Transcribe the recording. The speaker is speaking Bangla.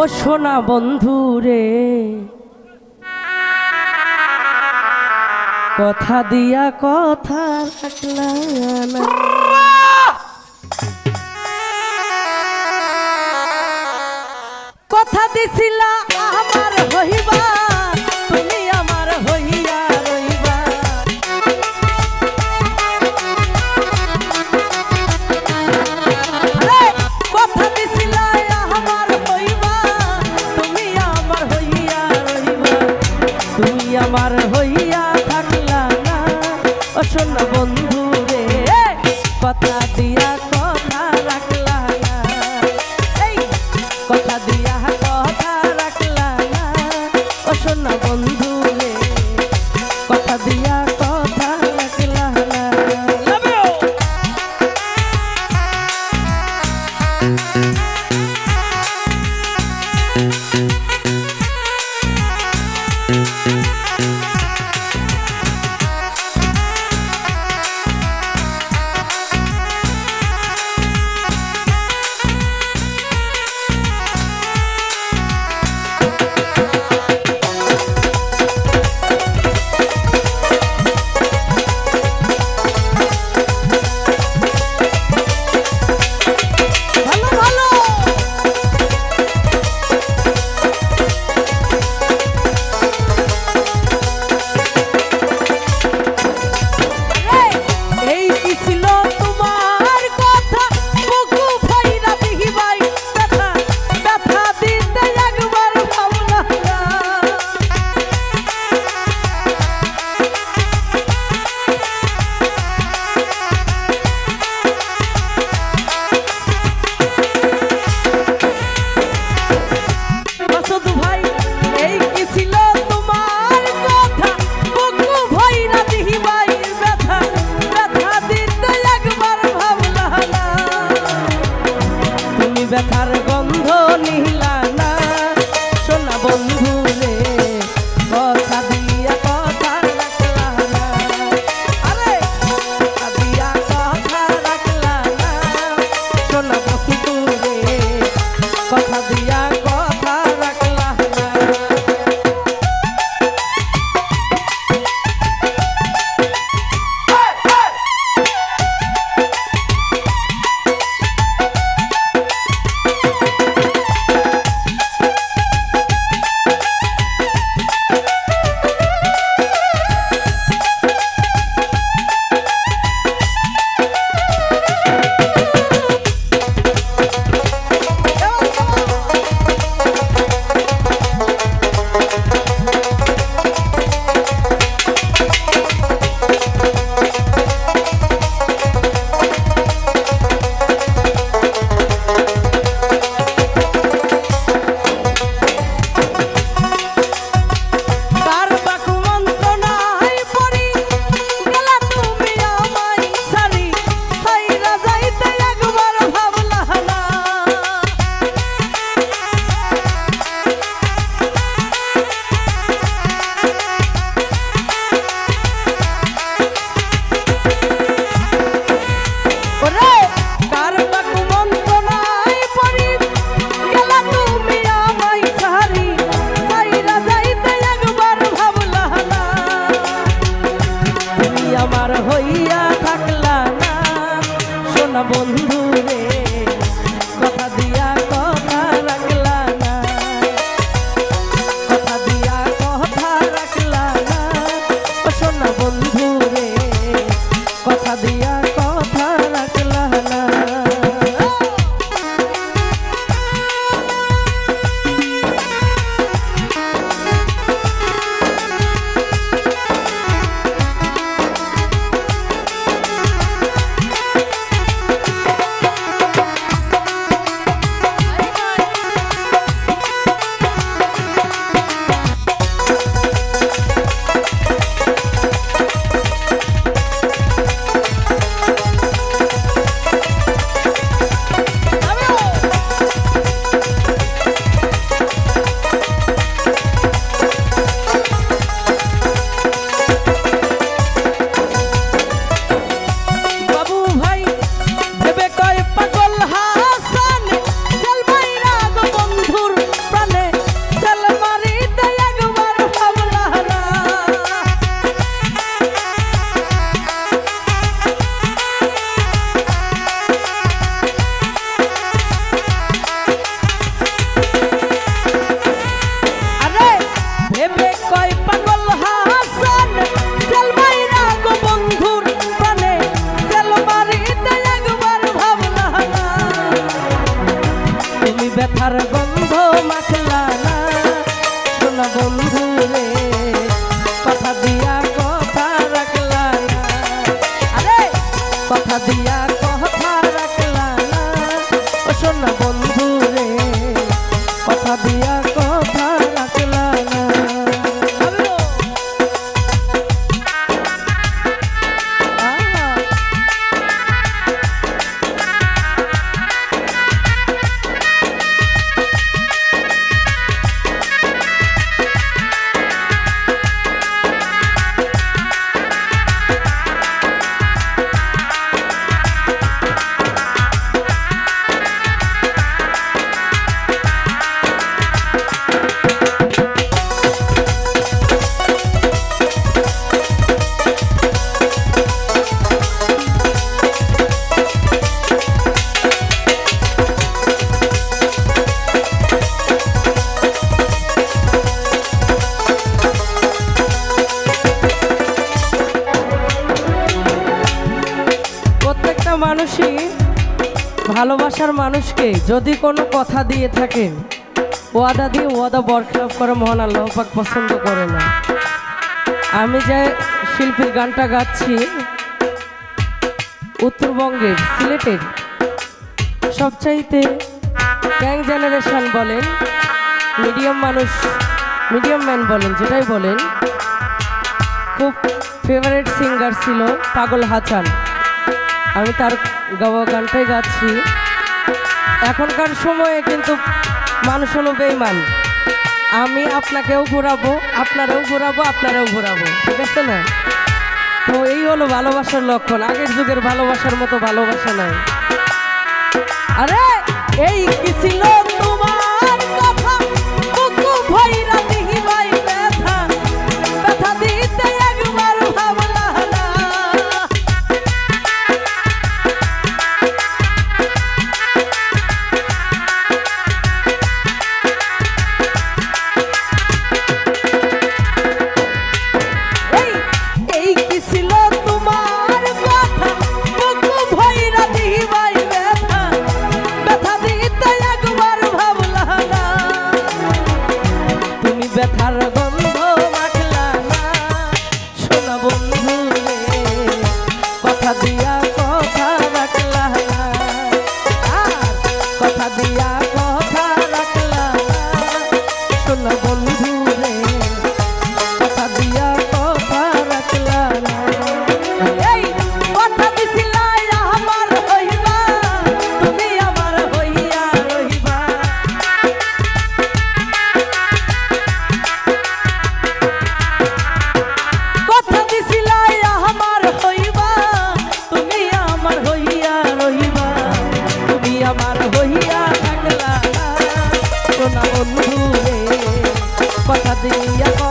ও সোনা বন্ধু রে। কথা দিয়া কথা কথা দিছিলা আমার হইবা। তোমার হইয়া থাকলা না। অসন্ন বন্ধু রে কথা দিয়া কথা রাখলা না। এই কথা দিয়া কথা রাখলা না। অসন্ন বন্ধু রে কথা দিয়া মানুষই ভালোবাসার মানুষকে যদি কোনো কথা দিয়ে থাকেন, ওয়াদা দিয়ে ওয়াদা বরখলাপ করে মহান আল্লাহ পাক পছন্দ করে না। আমি যে শিল্পীর গানটা গাচ্ছি, উত্তরবঙ্গের সিলেটের, সবচাইতে গ্যাং জেনারেশন বলেন মিডিয়াম মানুষ মিডিয়াম ম্যান বলেন, যেটাই বলেন, খুব ফেভারিট সিঙ্গার ছিল পাগল হাসান আমি তার গাওয়া গানটাই গাচ্ছি। এখনকার সময়ে কিন্তু মানুষ হলো বেইমান আমি আপনাকেও ঘোরাবো, আপনারাও ঘোরাবো আপনারাও ঘোরাবো, ঠিক আছে না? তো এই হলো ভালোবাসার লক্ষণ। আগের যুগের ভালোবাসার মতো ভালোবাসা নাই। আরে, এই কি ছিল? হইয়া থাকলা। সোনা কথা দিয়া